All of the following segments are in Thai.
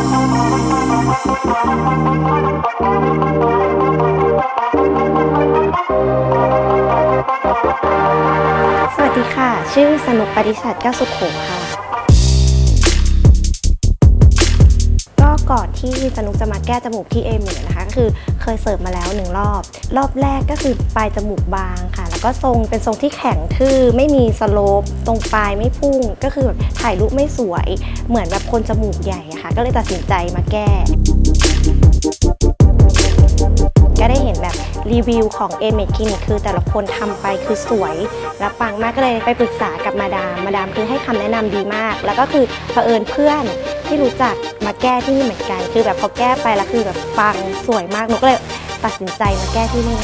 สวัสดีค่ะ ชื่อสนุกปริษัทแก้วสุขโขค่ะ ก่อนที่สนุกจะมาแก้จมูกที่เอมินะคะก็คือเคยเสิร์ฟมาแล้วหนึ่งรอบ รอบแรกก็คือปลายจมูกบางค่ะ แล้วก็ทรงเป็นทรงที่แข็งทื่อไม่มีสโลปตรงปลายไม่พุ่ง ก็คือแบบถ่ายรูปไม่สวย เหมือนแบบคนจมูกใหญ่ะค่ะ ก็เลยตัดสินใจมาแก้ก็ได้เห็นแบบรีวิวของเอเมดคลินิกคือแต่ละคนทำไปคือสวย และปังมากก็เลยไปปรึกษากับมาดาม มาดามคือให้คำแนะนำดีมาก แล้วก็คือเผอิญเพื่อน ที่รู้จักมาแก้ที่นี่เหมือนกัน คือแบบพอแก้ไปแล้วคือแบบปังสวยมากหนูก็เลยตัดสินใจมาแก้ที่นี่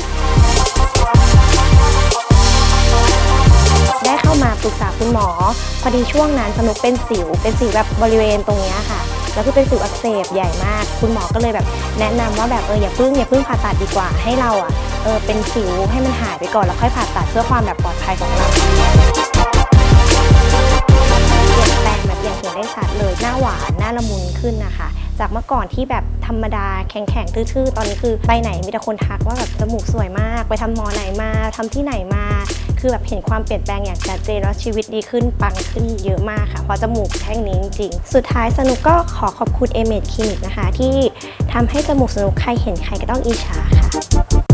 ได้เข้ามาปรึกษาคุณหมอ พอดีช่วงนั้นสนุกเป็นสิว เป็นสิวแบบบริเวณตรงเนี้ยค่ะ แล้วก็เป็นสิวอักเสบใหญ่มาก คุณหมอก็เลยแบบแนะนำว่าแบบเอออย่าเพิ่งอย่าเพิ่งผ่าตัดดีกว่าให้เราอะเออเป็นสิวให้มันหายไปก่อนแล้วค่อยผ่าตัดเพื่อความแบบปลอดภัยของเรา น้าละมุนขึ้นนะคะ จากเมื่อก่อนที่แบบธรรมดาแข็งๆทื่อๆ ตอนนี้คือไปไหนมีแต่คนทักว่าแบบจมูกสวยมาก ไปทำหมอไหนมาทำที่ไหนมา คือแบบเห็นความเปลี่ยนแปลงอย่างชัดเจนแล้วชีวิตดีขึ้นปังขึ้นเยอะมากค่ะ เพราะจมูกแท่งนี้จริงๆ สุดท้ายสนุกก็ขอขอบคุณเอเมดคลินิกนะคะ ที่ทำให้จมูกสนุกใครเห็นใครก็ต้องอิจฉาค่ะ